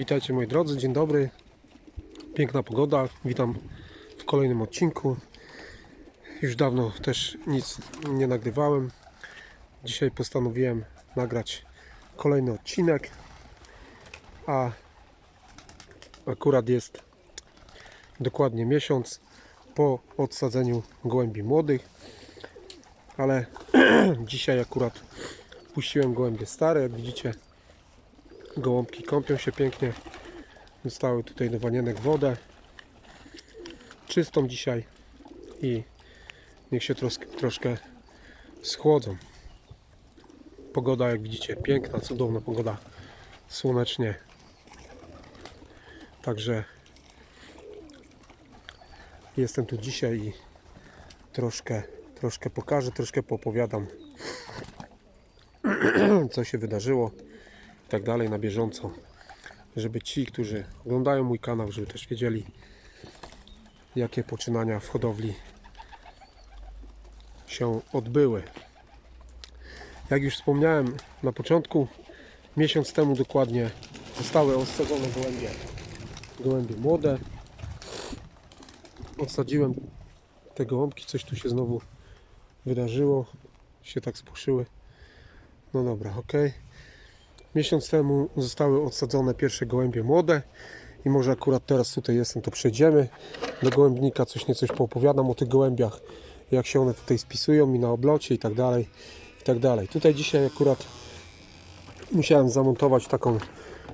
Witajcie moi drodzy, dzień dobry. Piękna pogoda, witam w kolejnym odcinku. Już dawno też nic nie nagrywałem. Dzisiaj postanowiłem nagrać kolejny odcinek, a akurat jest dokładnie miesiąc po odsadzeniu gołębi młodych, ale dzisiaj akurat puściłem gołębie stare, jak widzicie Gołąbki kąpią się pięknie. Zostały tutaj do wanienek wodę. Czystą dzisiaj i niech się troszkę, troszkę schłodzą. Pogoda jak widzicie piękna, cudowna pogoda. Słonecznie. Także jestem tu dzisiaj i troszkę, troszkę pokażę, troszkę poopowiadam co się wydarzyło tak dalej na bieżąco, żeby ci, którzy oglądają mój kanał, żeby też wiedzieli, jakie poczynania w hodowli się odbyły. Jak już wspomniałem na początku, miesiąc temu dokładnie zostały osadzone gołębie, gołębie młode. Odsadziłem te gołąbki, coś tu się znowu wydarzyło, się tak spuszyły. No dobra, ok. Miesiąc temu zostały odsadzone pierwsze gołębie młode i może akurat teraz tutaj jestem, to przejdziemy do gołębnika, coś niecoś poopowiadam o tych gołębiach, jak się one tutaj spisują i na oblocie i tak dalej, i tak dalej. Tutaj dzisiaj akurat musiałem zamontować taką,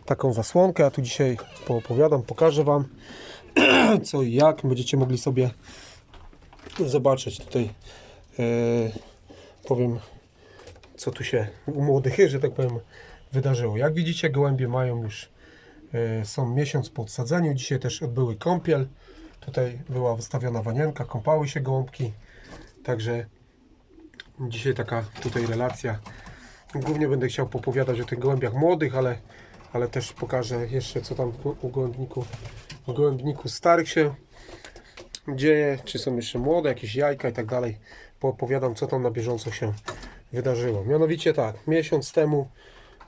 taką zasłonkę, a tu dzisiaj poopowiadam, pokażę Wam co i jak, będziecie mogli sobie zobaczyć tutaj, e, powiem co tu się u młodych, że tak powiem, wydarzyło. Jak widzicie, gołębie mają już, e, są miesiąc po odsadzeniu. Dzisiaj też odbyły kąpiel. Tutaj była wystawiona wanienka, kąpały się gołąbki. Także dzisiaj taka tutaj relacja. Głównie będę chciał popowiadać o tych gołębiach młodych, ale, ale też pokażę jeszcze, co tam u gołębniku, w gołębniku starych się dzieje, czy są jeszcze młode, jakieś jajka i tak dalej. Poopowiadam, co tam na bieżąco się wydarzyło. Mianowicie tak, miesiąc temu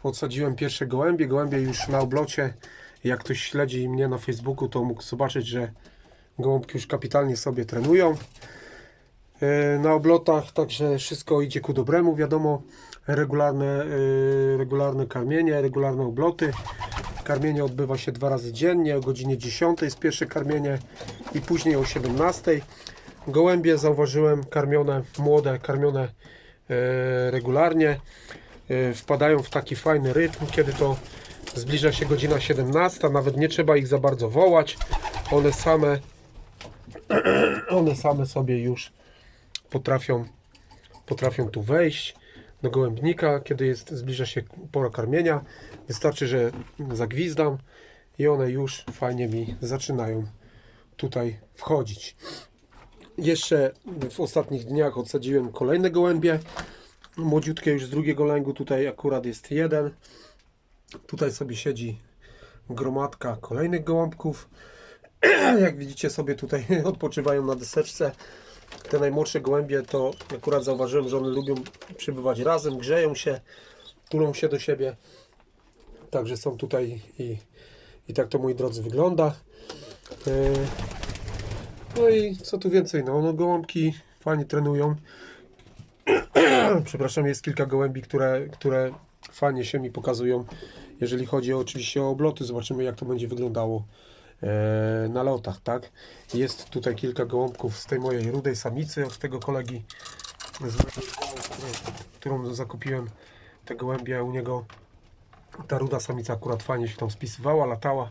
odsadziłem pierwsze gołębie. Gołębie już na oblocie. Jak ktoś śledzi mnie na Facebooku, to mógł zobaczyć, że gołąbki już kapitalnie sobie trenują e, na oblotach, także wszystko idzie ku dobremu. Wiadomo, regularne, e, regularne karmienie, regularne obloty. Karmienie odbywa się dwa razy dziennie, o godzinie 10 jest pierwsze karmienie i później o 17. Gołębie zauważyłem karmione, młode, karmione e, regularnie. E, Wpadają w taki fajny rytm, kiedy to zbliża się godzina 17. Nawet nie trzeba ich za bardzo wołać. One same, one same sobie już potrafią, potrafią tu wejść do gołębnika, kiedy jest, zbliża się pora karmienia. Wystarczy, że zagwizdam i one już fajnie mi zaczynają tutaj wchodzić. Jeszcze w ostatnich dniach odsadziłem kolejne gołębie. Młodziutkie już z drugiego lęgu. Tutaj akurat jest jeden. Tutaj sobie siedzi gromadka kolejnych gołąbków. Jak widzicie sobie tutaj odpoczywają na deseczce. Te najmłodsze gołębie to akurat zauważyłem, że one lubią przebywać razem, grzeją się, tulą się do siebie. Także są tutaj i, i tak to moi drodzy wygląda. Yy, no i co tu więcej, no, no gołąbki fajnie trenują. Przepraszam, jest kilka gołębi, które, które fajnie się mi pokazują. Jeżeli chodzi oczywiście o obloty, zobaczymy jak to będzie wyglądało e, na lotach, tak? Jest tutaj kilka gołąbków z tej mojej rudej samicy od tego kolegi, którą- zakupiłem te gołębie u niego. Ta ruda samica akurat fajnie się tam spisywała, latała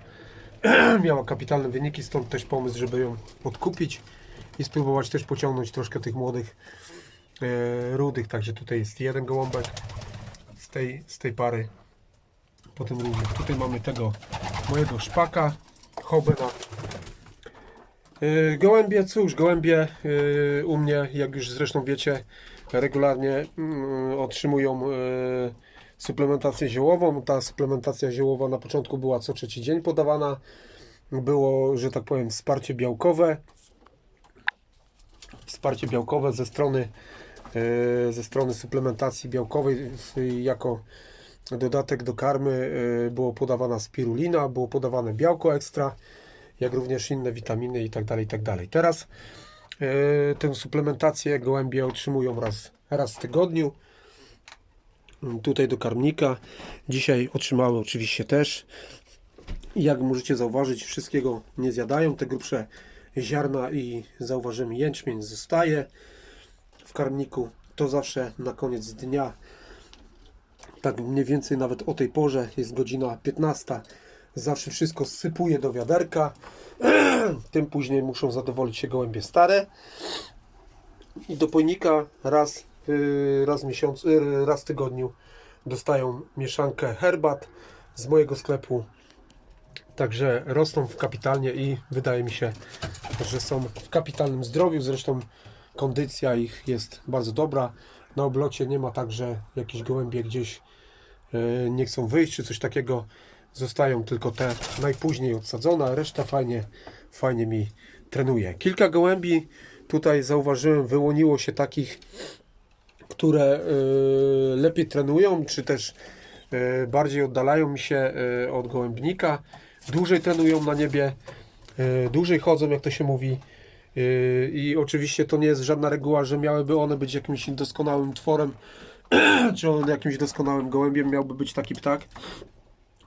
miała kapitalne wyniki, stąd też pomysł, żeby ją odkupić i spróbować też pociągnąć troszkę tych młodych rudych. Także tutaj jest jeden gołąbek z tej, z tej pary. Potem również tutaj mamy tego mojego szpaka, hobena. E, gołębie, cóż, gołębie e, u mnie, jak już zresztą wiecie, regularnie mm, otrzymują e, suplementację ziołową. Ta suplementacja ziołowa na początku była co trzeci dzień podawana. Było, że tak powiem, wsparcie białkowe. Wsparcie białkowe ze strony, e, ze strony suplementacji białkowej jako, dodatek do karmy y, było podawana spirulina, było podawane białko ekstra, jak również inne witaminy i tak dalej, i tak. Teraz y, tę suplementację gołębie otrzymują raz, raz w tygodniu. Tutaj do karmnika. Dzisiaj otrzymały oczywiście też. Jak możecie zauważyć, wszystkiego nie zjadają. Te grubsze ziarna i zauważymy jęczmień zostaje w karmniku. To zawsze na koniec dnia. Tak mniej więcej nawet o tej porze, jest godzina 15, zawsze wszystko sypuję do wiaderka, tym później muszą zadowolić się gołębie stare. I do pojnika raz, y, raz, w miesiącu, y, raz w tygodniu dostają mieszankę herbat z mojego sklepu, także rosną w kapitalnie i wydaje mi się, że są w kapitalnym zdrowiu, zresztą kondycja ich jest bardzo dobra, na oblocie nie ma tak, że jakieś gołębie gdzieś e, nie chcą wyjść czy coś takiego. Zostają tylko te najpóźniej odsadzone, reszta fajnie, fajnie mi trenuje. Kilka gołębi tutaj zauważyłem, wyłoniło się takich, które e, lepiej trenują, czy też e, bardziej oddalają mi się od gołębnika. Dłużej trenują na niebie, dłużej chodzą, jak to się mówi. Yy, I oczywiście to nie jest żadna reguła, że miałyby one być jakimś doskonałym tworem, czy on jakimś doskonałym gołębiem miałby być taki ptak,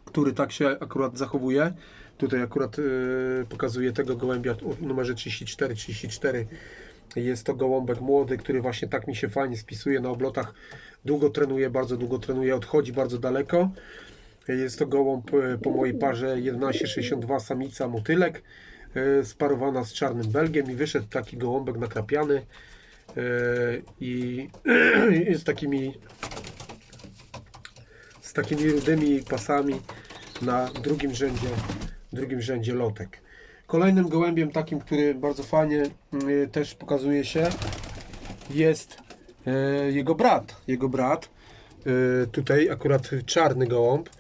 który tak się akurat zachowuje. Tutaj akurat yy, pokazuję tego gołębia o numerze 34, 34. Jest to gołąbek młody, który właśnie tak mi się fajnie spisuje na oblotach. Długo trenuje, bardzo długo trenuje, odchodzi bardzo daleko. Jest to gołąb e, po mojej parze 1162 samica motylek sparowana z czarnym belgiem i wyszedł taki gołąbek nakrapiany e, i z takimi z takimi rudymi pasami na drugim rzędzie drugim rzędzie lotek. Kolejnym gołębiem takim, który bardzo fajnie mm, też pokazuje się jest e, jego brat. Jego brat e, tutaj akurat czarny gołąb E,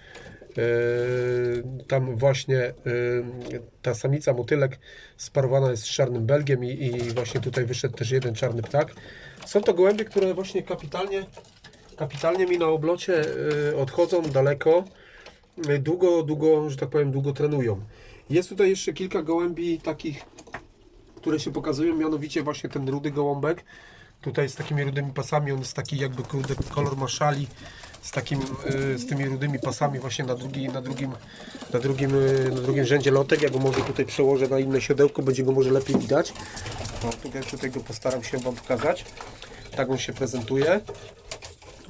tam właśnie e, ta samica motylek sparowana jest z czarnym belgiem i, i właśnie tutaj wyszedł też jeden czarny ptak. Są to gołębie, które właśnie kapitalnie, kapitalnie mi na oblocie e, odchodzą daleko. E, Długo, długo, że tak powiem, długo trenują. Jest tutaj jeszcze kilka gołębi takich, które się pokazują, mianowicie właśnie ten rudy gołąbek. Tutaj z takimi rudymi pasami, on jest taki jakby kolor maszali z takim, y, z tymi rudymi pasami właśnie na, drugi, na, drugim, na, drugim, y, na drugim rzędzie lotek. Ja go może tutaj przełożę na inne siodełko, będzie go może lepiej widać. No, tutaj, tutaj go postaram się Wam pokazać. Tak on się prezentuje.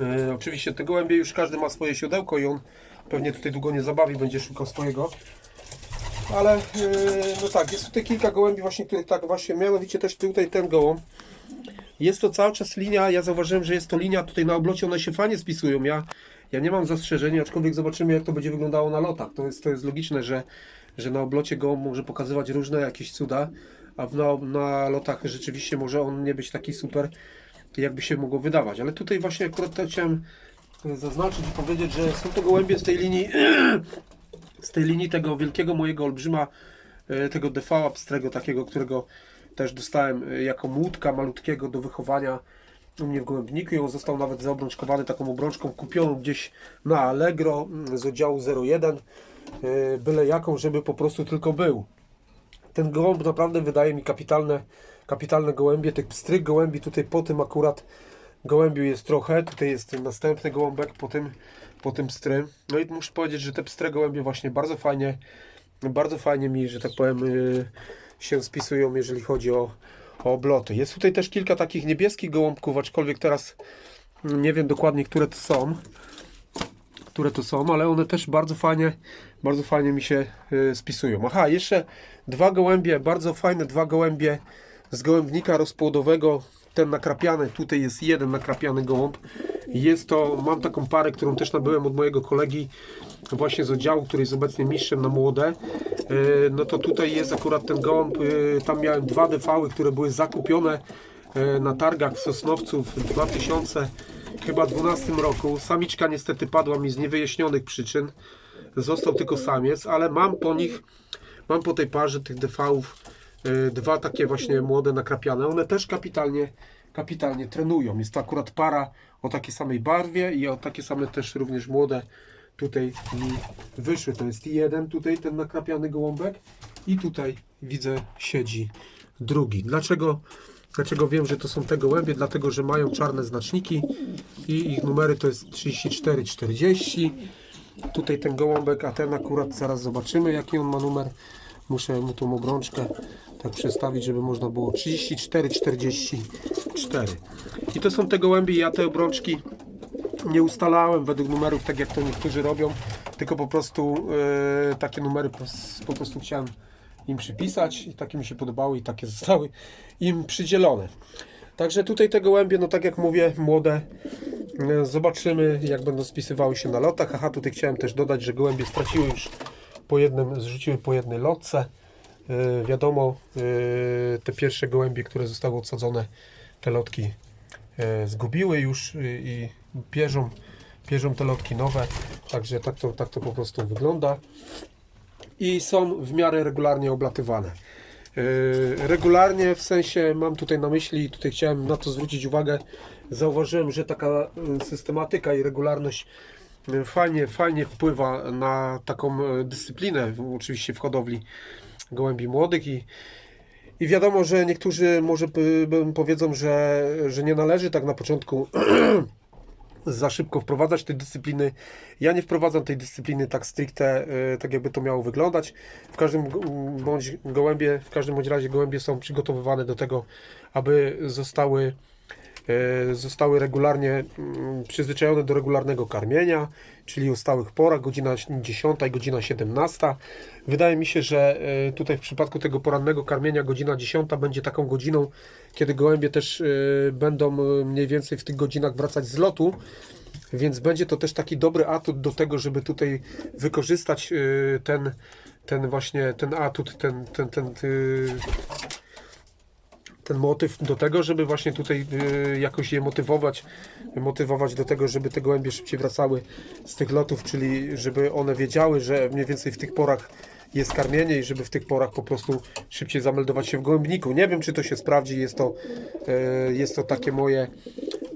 Y, oczywiście te gołębie już każdy ma swoje siodełko i on pewnie tutaj długo nie zabawi, będzie szukał swojego. Ale no tak, jest tutaj kilka gołębi właśnie, których tak właśnie, mianowicie też tutaj ten gołąb. Jest to cały czas linia, ja zauważyłem, że jest to linia tutaj na oblocie, one się fajnie spisują. Ja, ja nie mam zastrzeżeń, aczkolwiek zobaczymy jak to będzie wyglądało na lotach. To jest, to jest logiczne, że, że na oblocie gołąb może pokazywać różne jakieś cuda, a na, na lotach rzeczywiście może on nie być taki super, jakby się mogło wydawać. Ale tutaj właśnie akurat chciałem zaznaczyć i powiedzieć, że są to gołębie z tej linii z tej linii tego wielkiego mojego olbrzyma, e, tego DV abstrego takiego, którego też dostałem e, jako młódka malutkiego do wychowania u mnie w gołębniku i on został nawet zaobrączkowany taką obrączką kupioną gdzieś na Allegro mm, z oddziału 01 e, byle jaką, żeby po prostu tylko był. Ten gołąb naprawdę wydaje mi kapitalne, kapitalne gołębie. Tych pstrych gołębi tutaj po tym akurat gołębiu jest trochę. Tutaj jest ten następny gołąbek po tym, po tym pstrym. No i muszę powiedzieć, że te pstre gołębie właśnie bardzo fajnie, bardzo fajnie mi, że tak powiem, yy, się spisują, jeżeli chodzi o, o obloty. Jest tutaj też kilka takich niebieskich gołąbków, aczkolwiek teraz nie wiem dokładnie, które to są które to są, ale one też bardzo fajnie, bardzo fajnie mi się y, spisują. Aha, jeszcze dwa gołębie, bardzo fajne dwa gołębie z gołębnika rozpłodowego. Ten nakrapiany, tutaj jest jeden nakrapiany gołąb. Jest to, mam taką parę, którą też nabyłem od mojego kolegi właśnie z oddziału, który jest obecnie mistrzem na młode. No to tutaj jest akurat ten gołąb, y, tam miałem dwa defały, które były zakupione y, na targach w Sosnowcu w 2000 chyba 12 roku. Samiczka niestety padła mi z niewyjaśnionych przyczyn. Został tylko samiec, ale mam po nich, mam po tej parze tych DV-ów y, dwa takie właśnie młode nakrapiane. One też kapitalnie, kapitalnie trenują. Jest to akurat para o takiej samej barwie i o takie same też również młode tutaj mi wyszły. To jest jeden tutaj, ten nakrapiany gołąbek i tutaj widzę siedzi drugi. Dlaczego, dlaczego wiem, że to są te gołębie? Dlatego, że mają czarne znaczniki i ich numery to jest 34, 40. Tutaj ten gołąbek, a ten akurat zaraz zobaczymy jaki on ma numer. Muszę mu tą obrączkę tak przestawić, żeby można było 34, 44. I to są te gołębie, ja te obrączki nie ustalałem według numerów, tak jak to niektórzy robią, tylko po prostu e, takie numery po, po prostu chciałem im przypisać i takie mi się podobały i takie zostały im przydzielone. Także tutaj te gołębie, no tak jak mówię, młode. E, Zobaczymy, jak będą spisywały się na lotach. Aha, tutaj chciałem też dodać, że gołębie straciły już po jednym, zrzuciły po jednej lotce. E, Wiadomo, e, te pierwsze gołębie, które zostały odsadzone, te lotki e, zgubiły już i pierzą, pierzą te lotki nowe. Także tak to, tak to po prostu wygląda. I są w miarę regularnie oblatywane. Regularnie w sensie mam tutaj na myśli, tutaj chciałem na to zwrócić uwagę. Zauważyłem, że taka systematyka i regularność fajnie, fajnie wpływa na taką dyscyplinę, oczywiście w hodowli gołębi młodych i, i wiadomo, że niektórzy może powiedzą, że, że nie należy tak na początku za szybko wprowadzać tej dyscypliny. Ja nie wprowadzam tej dyscypliny tak stricte, y, tak jakby to miało wyglądać. W każdym bądź gołębie, w każdym bądź razie gołębie są przygotowywane do tego, aby zostały zostały regularnie mm, przyzwyczajone do regularnego karmienia, czyli o stałych porach, godzina 10, godzina 17. Wydaje mi się, że y, tutaj w przypadku tego porannego karmienia godzina 10 będzie taką godziną, kiedy gołębie też y, będą mniej więcej w tych godzinach wracać z lotu, więc będzie to też taki dobry atut do tego, żeby tutaj wykorzystać ten, ten właśnie ten atut, ten, ten, ten, ten motyw do tego, żeby właśnie tutaj y, jakoś je motywować, motywować do tego, żeby te gołębie szybciej wracały z tych lotów, czyli żeby one wiedziały, że mniej więcej w tych porach jest karmienie i żeby w tych porach po prostu szybciej zameldować się w gołębniku. Nie wiem, czy to się sprawdzi, jest to, y, jest to takie moje,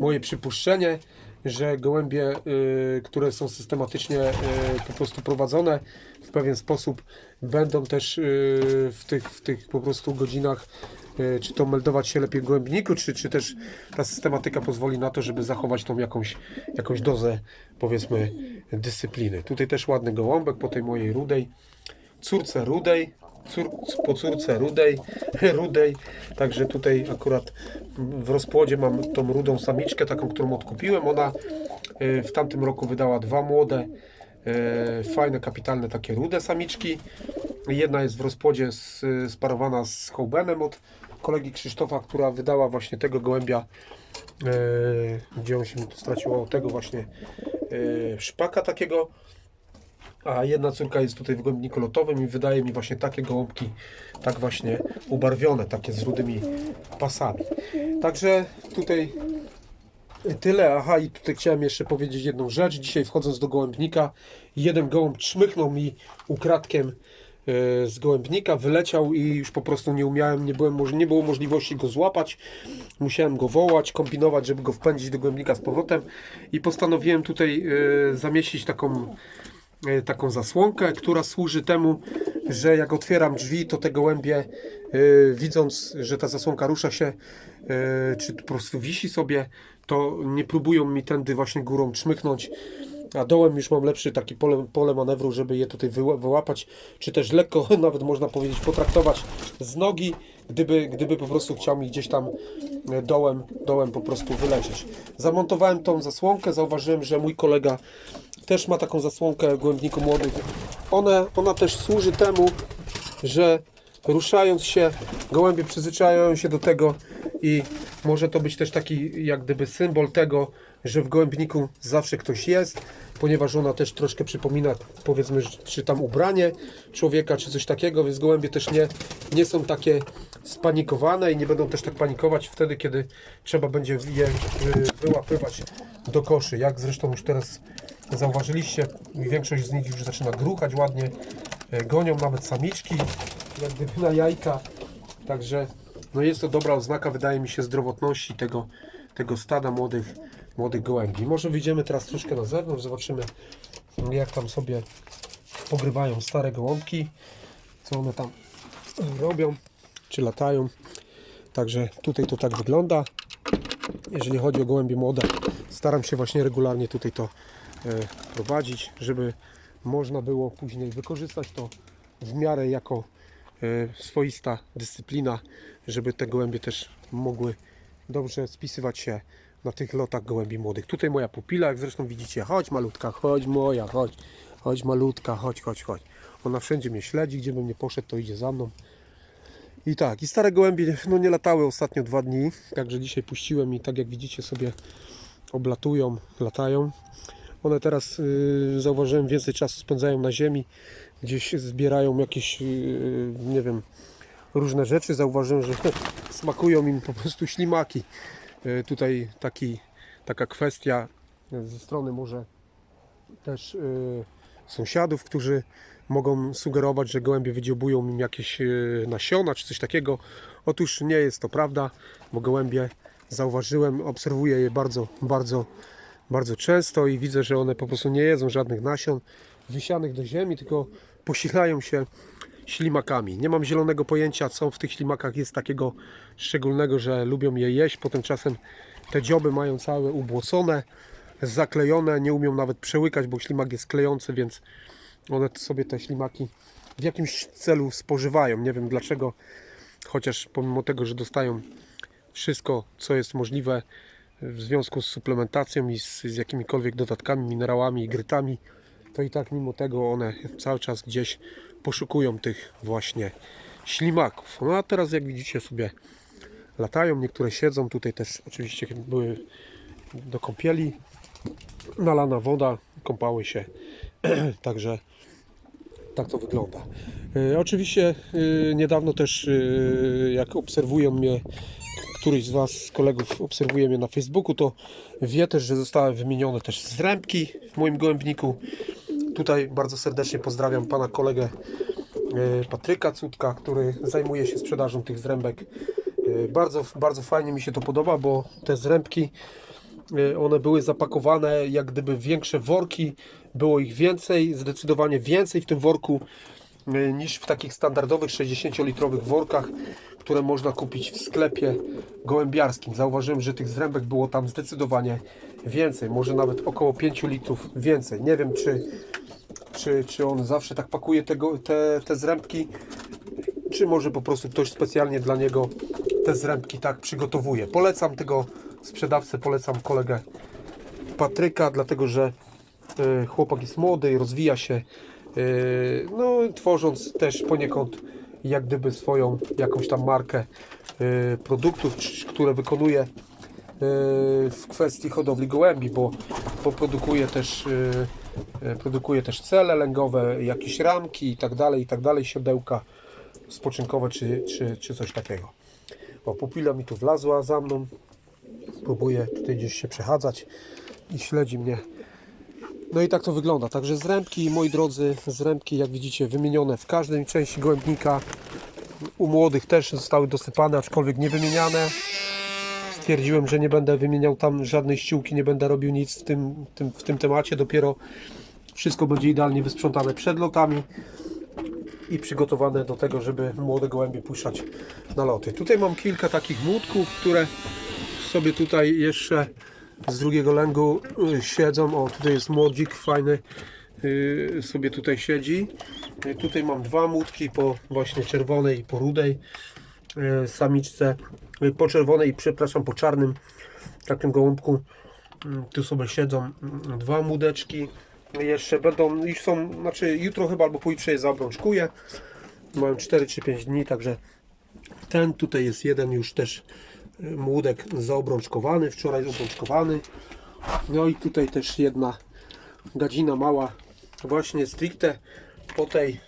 moje przypuszczenie, że gołębie, y, które są systematycznie po prostu prowadzone w pewien sposób, będą też w tych, w tych po prostu godzinach czy to meldować się lepiej w gołębniku, czy, czy też ta systematyka pozwoli na to, żeby zachować tą jakąś, jakąś dozę, powiedzmy, dyscypliny. Tutaj też ładny gołąbek po tej mojej rudej, córce rudej, cór, po córce rudej, rudej, także tutaj akurat w rozpłodzie mam tą rudą samiczkę, taką, którą odkupiłem, ona y, w tamtym roku wydała dwa młode, y, fajne, kapitalne takie rude samiczki, Jedna jest w rozpłodzie z, sparowana z Hołbenem od kolegi Krzysztofa, która wydała właśnie tego gołębia, e, gdzie on się straciło, tego właśnie e, szpaka takiego. A jedna córka jest tutaj w gołębniku lotowym i wydaje mi właśnie takie gołąbki, tak właśnie ubarwione, takie z rudymi pasami. Także tutaj Tyle, aha i tutaj chciałem jeszcze powiedzieć jedną rzecz. Dzisiaj wchodząc do gołębnika, jeden gołąb czmychnął mi ukradkiem z gołębnika, wyleciał i już po prostu nie umiałem, nie, byłem, nie było możliwości go złapać. Musiałem go wołać, kombinować, żeby go wpędzić do gołębnika z powrotem i postanowiłem tutaj e, zamieścić taką, e, taką zasłonkę, która służy temu, że jak otwieram drzwi, to te gołębie e, widząc, że ta zasłonka rusza się, e, czy po prostu wisi sobie, to nie próbują mi tędy właśnie górą czmychnąć, a dołem już mam lepszy taki pole, pole manewru, żeby je tutaj wyła- wyłapać, czy też lekko nawet można powiedzieć potraktować z nogi, gdyby, gdyby po prostu chciał mi gdzieś tam e, dołem, dołem po prostu wylecieć. Zamontowałem tą zasłonkę, zauważyłem, że mój kolega też ma taką zasłonkę głębniku młodych. One, ona też służy temu, że ruszając się, gołębie przyzwyczajają się do tego i może to być też taki jak gdyby symbol tego, że w gołębniku zawsze ktoś jest, ponieważ ona też troszkę przypomina powiedzmy, czy tam ubranie człowieka, czy coś takiego, więc gołębie też nie, nie są takie spanikowane i nie będą też tak panikować wtedy, kiedy trzeba będzie je y, wyłapywać do koszy, jak zresztą już teraz zauważyliście, większość z nich już zaczyna gruchać ładnie, E, gonią nawet samiczki, jak gdyby na jajka, także no jest to dobra oznaka, wydaje mi się, zdrowotności tego, tego stada młodych młodych gołębi. Może wyjdziemy teraz troszkę na zewnątrz, zobaczymy jak tam sobie pogrywają stare gołąbki, co one tam robią, czy latają. Także tutaj to tak wygląda. Jeżeli chodzi o gołębie młode, staram się właśnie regularnie tutaj to e, prowadzić, żeby można było później wykorzystać to w miarę jako e, swoista dyscyplina, żeby te gołębie też mogły dobrze spisywać się na tych lotach gołębi młodych. Tutaj moja pupila, jak zresztą widzicie, chodź malutka, chodź moja, chodź, chodź malutka, chodź, chodź, chodź. Ona wszędzie mnie śledzi, gdzie bym nie poszedł, to idzie za mną. I tak, i stare gołębie no nie latały ostatnio dwa dni, także dzisiaj puściłem i tak jak widzicie sobie oblatują, latają. One teraz yy, zauważyłem więcej czasu spędzają na ziemi, gdzieś zbierają jakieś, yy, nie wiem, różne rzeczy. Zauważyłem, że smakują im po prostu ślimaki. Yy, tutaj taki, taka kwestia ze strony może też yy, sąsiadów, którzy mogą sugerować, że gołębie wydziobują im jakieś nasiona czy coś takiego. Otóż nie jest to prawda, bo gołębie zauważyłem, obserwuję je bardzo, bardzo, bardzo często i widzę, że one po prostu nie jedzą żadnych nasion wysianych do ziemi, tylko posilają się ślimakami. Nie mam zielonego pojęcia, co w tych ślimakach jest takiego szczególnego, że lubią je jeść. Potem czasem te dzioby mają całe ubłocone, zaklejone, nie umią nawet przełykać, bo ślimak jest klejący, więc one sobie te ślimaki w jakimś celu spożywają. Nie wiem dlaczego, chociaż pomimo tego, że dostają wszystko, co jest możliwe w związku z suplementacją i z, z jakimikolwiek dodatkami, minerałami i grytami, to i tak mimo tego one cały czas gdzieś poszukują tych właśnie ślimaków. No a teraz jak widzicie sobie latają, niektóre siedzą, tutaj też oczywiście były do kąpieli, nalana woda, kąpały się, także tak to wygląda. E, oczywiście e, niedawno też, e, jak obserwują mnie, któryś z Was, z kolegów obserwuje mnie na Facebooku, to wie też, że zostały wymienione też zrębki w moim gołębniku. Tutaj bardzo serdecznie pozdrawiam pana kolegę e, Patryka Cutka, który zajmuje się sprzedażą tych zrębek. E, Bardzo, bardzo fajnie mi się to podoba, bo te zrębki e, one były zapakowane jak gdyby w większe worki, było ich więcej, zdecydowanie więcej w tym worku niż w takich standardowych 60-litrowych workach, które można kupić w sklepie gołębiarskim. Zauważyłem, że tych zrębek było tam zdecydowanie więcej, może nawet około 5 litrów więcej. Nie wiem, czy, czy, czy on zawsze tak pakuje tego, te, te zrębki, czy może po prostu ktoś specjalnie dla niego te zrębki tak przygotowuje. Polecam tego sprzedawcę, polecam kolegę Patryka, dlatego że e, chłopak jest młody rozwija się, e, no tworząc też poniekąd jak gdyby swoją jakąś tam markę e, produktów, które wykonuje w kwestii hodowli gołębi, bo, bo produkuje też produkuje też cele lęgowe, jakieś ramki i tak dalej, i tak dalej, siodełka spoczynkowe czy, czy, czy coś takiego. O, pupila mi tu wlazła za mną, próbuje tutaj gdzieś się przechadzać i śledzi mnie. No i tak to wygląda. Także zrębki, moi drodzy, zrębki jak widzicie wymienione w każdej części gołębnika. U młodych też zostały dosypane, aczkolwiek nie wymieniane. Stwierdziłem, że nie będę wymieniał tam żadnej ściółki, nie będę robił nic w tym, tym, w tym temacie. Dopiero wszystko będzie idealnie wysprzątane przed lotami i przygotowane do tego, żeby młode gołębie puszczać na loty. Tutaj mam kilka takich młódków, które sobie tutaj jeszcze z drugiego lęgu y, siedzą. O, tutaj jest młodzik fajny, y, sobie tutaj siedzi. Y, Tutaj mam dwa młódki po właśnie czerwonej i po rudej samiczce. Po czerwonej, przepraszam, po czarnym takim gołąbku. Mm, Tu sobie siedzą mm, dwa młodeczki. Jeszcze będą, już są, znaczy jutro chyba albo pojutrze je zaobrączkuję. Mają 4 czy 5 dni, także ten tutaj jest jeden już też y, młódek zaobrączkowany, wczoraj obrączkowany. No i tutaj też jedna gadzina mała, właśnie stricte po tej,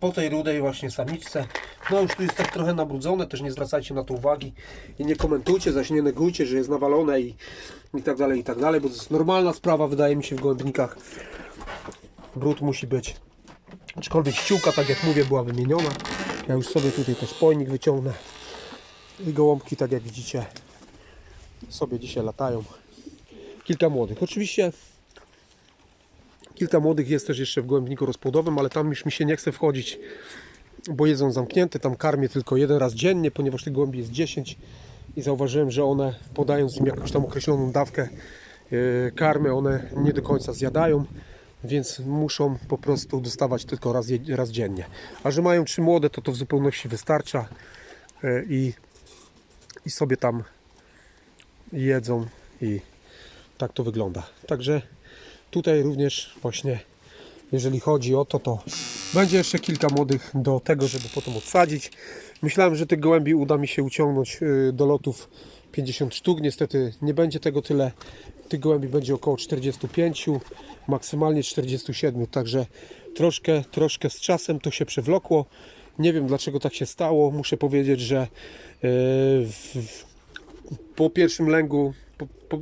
po tej rudej właśnie samiczce. No już tu jest tak trochę nabrudzone, też nie zwracajcie na to uwagi i nie komentujcie, zaś nie negujcie, że jest nawalone i, i tak dalej, i tak dalej, bo to jest normalna sprawa, wydaje mi się w gołębnikach. Brud musi być. Aczkolwiek ściółka, tak jak mówię, była wymieniona. Ja już sobie tutaj też pojnik wyciągnę. I gołąbki, tak jak widzicie, sobie dzisiaj latają. kilka młodych. Oczywiście kilka młodych jest też jeszcze w gołębniku rozpłodowym, ale tam już mi się nie chce wchodzić, bo jedzą zamknięte. Tam karmię tylko jeden raz dziennie, ponieważ tych gołębi jest 10 i zauważyłem, że one podając im jakąś tam określoną dawkę yy, karmy, one nie do końca zjadają, więc muszą po prostu dostawać tylko raz, raz dziennie. A że mają trzy młode, to to w zupełności wystarcza yy, i, i sobie tam jedzą i tak to wygląda. Także tutaj również właśnie jeżeli chodzi o to, to będzie jeszcze kilka młodych do tego, żeby potem odsadzić. Myślałem, że tych gołębi uda mi się uciągnąć y, do lotów 50 sztuk. Niestety nie będzie tego tyle. Tych gołębi będzie około 45, maksymalnie 47. Także troszkę, troszkę z czasem to się przewlokło. Nie wiem dlaczego tak się stało. Muszę powiedzieć, że y, w, w, po pierwszym lęgu, po, po,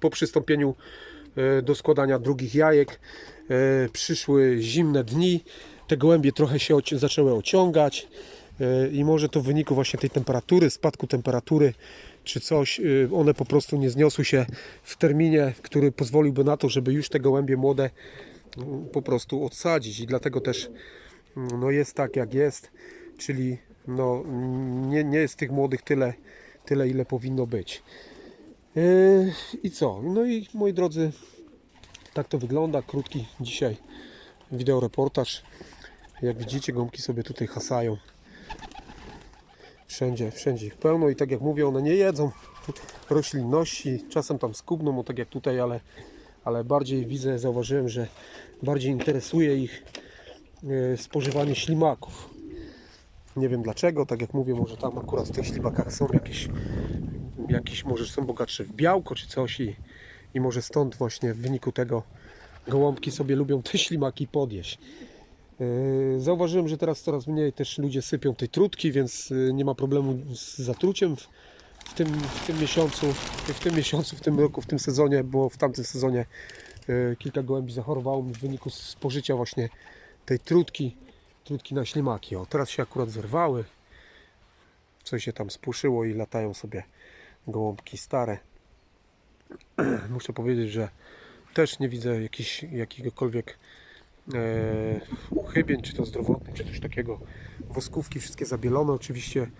po przystąpieniu do składania drugich jajek e, przyszły zimne dni. Te gołębie trochę się zaczęły ociągać e, i może to w wyniku właśnie tej temperatury, spadku temperatury czy coś, e, one po prostu nie zniosły się w terminie, który pozwoliłby na to, żeby już te gołębie młode mm, po prostu odsadzić i dlatego też mm, no jest tak jak jest, czyli no, nie, nie jest tych młodych tyle, tyle ile powinno być. Yy, I co? No i moi drodzy, tak to wygląda. Krótki dzisiaj wideoreportaż. Jak widzicie, gąbki sobie tutaj hasają. Wszędzie, wszędzie ich pełno i tak jak mówię, one nie jedzą roślinności. Czasem tam skubną, tak jak tutaj, ale, ale bardziej widzę, zauważyłem, że bardziej interesuje ich yy, spożywanie ślimaków. Nie wiem dlaczego, tak jak mówię, może tam akurat w tych ślimakach są jakieś, jakieś może są bogatsze w białko czy coś i, i może stąd właśnie w wyniku tego gołąbki sobie lubią te ślimaki podjeść. Yy, Zauważyłem, że teraz coraz mniej też ludzie sypią tej trutki, więc yy, nie ma problemu z zatruciem w, w, tym, w tym miesiącu, w tym miesiącu, w tym roku, w tym sezonie, bo w tamtym sezonie yy, kilka gołębi zachorowało mi w wyniku spożycia właśnie tej trutki, trutki na ślimaki. O, teraz się akurat zerwały, coś się tam spuszyło i latają sobie gołąbki stare. Muszę powiedzieć, że też nie widzę jakichś, jakiegokolwiek e, uchybień, czy to zdrowotnych, czy coś takiego. Woskówki wszystkie zabielone, oczywiście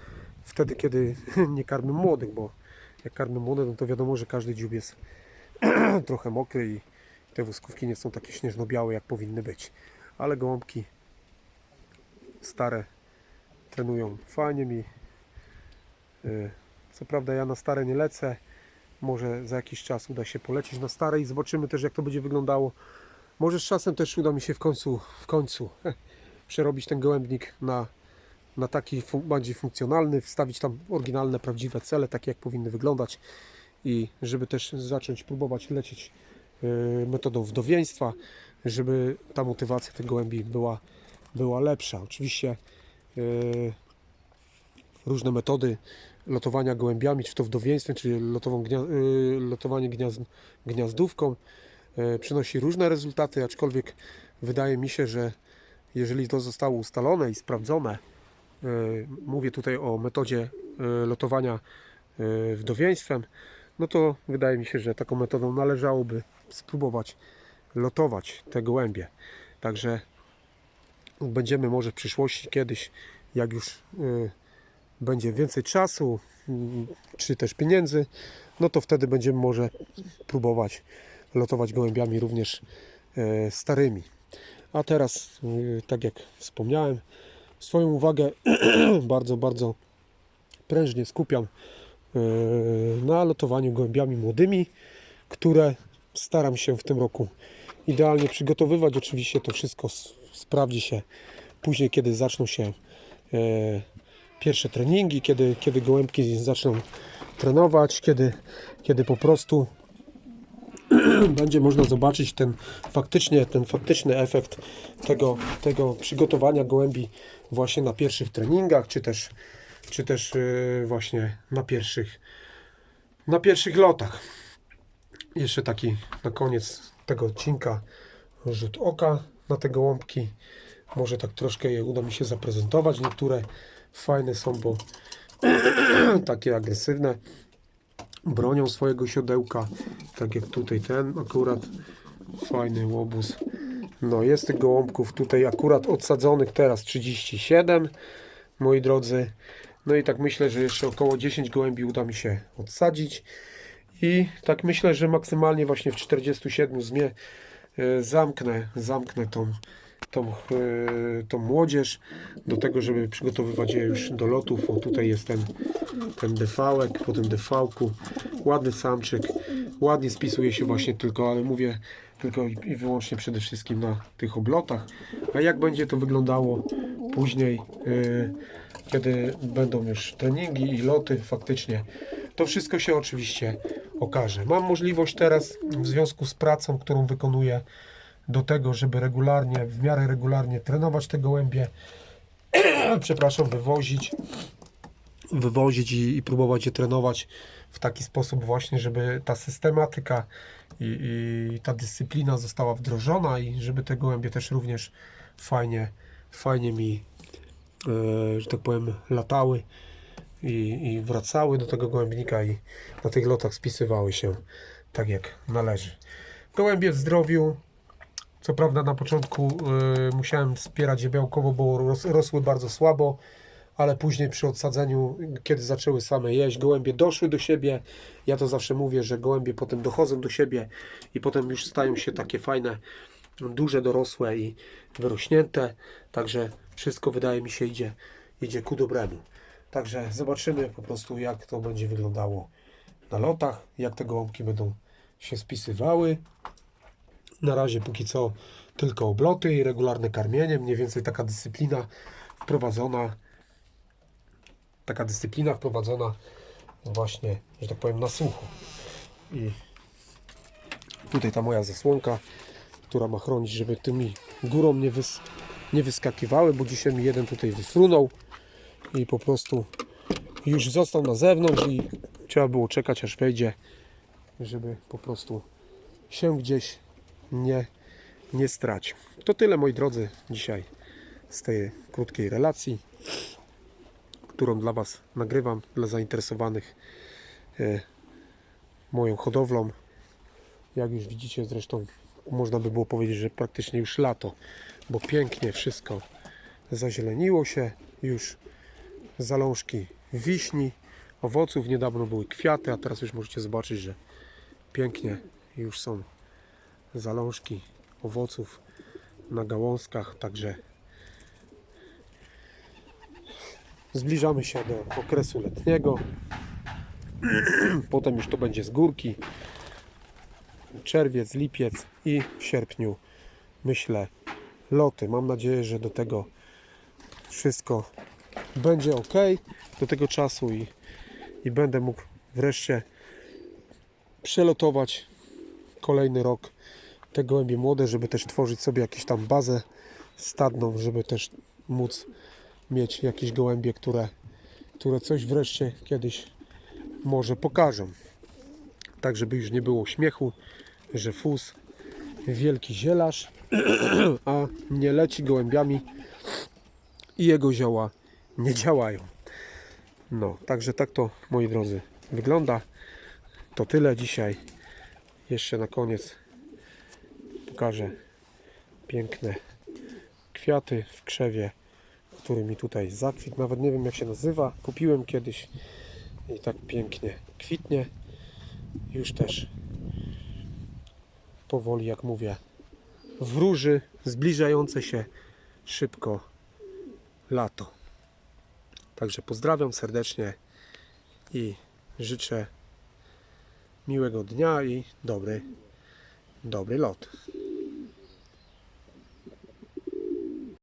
wtedy, kiedy nie karmy młodych, bo jak karmy młode, no to wiadomo, że każdy dziób jest trochę mokry i te woskówki nie są takie śnieżno-białe, jak powinny być. Ale gołąbki stare trenują fajnie mi. E, Co prawda ja na stare nie lecę. Może za jakiś czas uda się polecieć na stare i zobaczymy też jak to będzie wyglądało. Może z czasem też uda mi się w końcu, w końcu przerobić ten gołębnik na, na taki fu- bardziej funkcjonalny, wstawić tam oryginalne, prawdziwe cele, takie jak powinny wyglądać i żeby też zacząć próbować lecieć y, metodą wdowieństwa, żeby ta motywacja tych gołębi była, była lepsza. Oczywiście y, różne metody lotowania gołębiami, czy to wdowieństwem, czy lotową gnia, y, lotowanie gniazd, gniazdówką y, przynosi różne rezultaty, aczkolwiek wydaje mi się, że jeżeli to zostało ustalone i sprawdzone, y, mówię tutaj o metodzie y, lotowania wdowieństwem, no to wydaje mi się, że taką metodą należałoby spróbować lotować te gołębie. Także będziemy może w przyszłości kiedyś, jak już będzie więcej czasu, mm, czy też pieniędzy, no to wtedy będziemy może próbować lotować gołębiami również e, starymi. A teraz, y, tak jak wspomniałem, swoją uwagę bardzo, bardzo prężnie skupiam e, na lotowaniu gołębiami młodymi, które staram się w tym roku idealnie przygotowywać. Oczywiście to wszystko sprawdzi się później, kiedy zaczną się e, pierwsze treningi, kiedy, kiedy gołębki zaczną trenować, kiedy, kiedy po prostu będzie można zobaczyć ten faktycznie, ten faktyczny efekt tego, tego przygotowania gołębi właśnie na pierwszych treningach, czy też, czy też yy, właśnie na pierwszych, na pierwszych lotach. Jeszcze taki na koniec tego odcinka rzut oka na te gołąbki. Może tak troszkę je uda mi się zaprezentować. Niektóre fajne są, bo takie agresywne. bronią swojego siodełka, tak jak tutaj ten akurat fajny łobuz. No jest tych gołąbków tutaj akurat odsadzonych teraz 37, moi drodzy. No i tak myślę, że jeszcze około 10 gołębi uda mi się odsadzić. I tak myślę, że maksymalnie właśnie w 47 zmie e, zamknę, zamknę tą, tą, e, tą młodzież do tego, żeby przygotowywać je już do lotów. O tutaj jest ten, ten defałek, po tym defałku. Ładny samczyk, ładnie spisuje się właśnie tylko, ale mówię tylko i wyłącznie przede wszystkim na tych oblotach. A jak będzie to wyglądało później, e, kiedy będą już treningi i loty faktycznie, to wszystko się oczywiście okaże. Mam możliwość teraz w związku z pracą, którą wykonuję do tego, żeby regularnie, w miarę regularnie trenować te gołębie, przepraszam, wywozić, wywozić i, i próbować je trenować w taki sposób właśnie, żeby ta systematyka i, i ta dyscyplina została wdrożona i żeby te gołębie też również fajnie, fajnie mi, e, że tak powiem, latały i, i wracały do tego gołębnika i na tych lotach spisywały się tak jak należy. Gołębie w zdrowiu. Co prawda na początku y, musiałem wspierać je białkowo, bo ros, rosły bardzo słabo, ale później przy odsadzeniu, kiedy zaczęły same jeść, gołębie doszły do siebie. Ja to zawsze mówię, że gołębie potem dochodzą do siebie i potem już stają się takie fajne, duże, dorosłe i wyrośnięte. Także wszystko wydaje mi się idzie, idzie ku dobremu. Także zobaczymy po prostu jak to będzie wyglądało na lotach, jak te gołąbki będą się spisywały. Na razie póki co tylko obloty i regularne karmienie, mniej więcej taka dyscyplina wprowadzona taka dyscyplina wprowadzona właśnie, że tak powiem, na sucho. I tutaj ta moja zasłonka, która ma chronić, żeby tymi górą nie, wys, nie wyskakiwały, bo dzisiaj mi jeden tutaj wyfrunął i po prostu już został na zewnątrz i trzeba było czekać aż wejdzie, żeby po prostu się gdzieś nie, nie stracił. To tyle moi drodzy dzisiaj z tej krótkiej relacji, którą dla Was nagrywam, dla zainteresowanych e, moją hodowlą. Jak już widzicie zresztą można by było powiedzieć, że praktycznie już lato, bo pięknie wszystko zazieleniło się, już zalążki wiśni, owoców, niedawno były kwiaty, a teraz już możecie zobaczyć, że pięknie już są zalążki owoców na gałązkach, także zbliżamy się do okresu letniego. Potem już to będzie z górki. Czerwiec, lipiec i w sierpniu myślę loty. Mam nadzieję, że do tego wszystko będzie ok do tego czasu i, i będę mógł wreszcie przelotować kolejny rok te gołębie młode, żeby też tworzyć sobie jakąś tam bazę stadną, żeby też móc mieć jakieś gołębie, które, które coś wreszcie kiedyś może pokażą. Tak, żeby już nie było śmiechu, że fus wielki zielarz, a nie leci gołębiami i jego zioła nie działają. No, także tak to, moi drodzy, wygląda. To tyle dzisiaj. Jeszcze na koniec pokażę piękne kwiaty w krzewie, który mi tutaj zakwitł. Nawet nie wiem jak się nazywa. Kupiłem kiedyś i tak pięknie kwitnie. Już też powoli, jak mówię, wróży zbliżające się szybko lato. Także pozdrawiam serdecznie i życzę miłego dnia i dobry, dobry lot.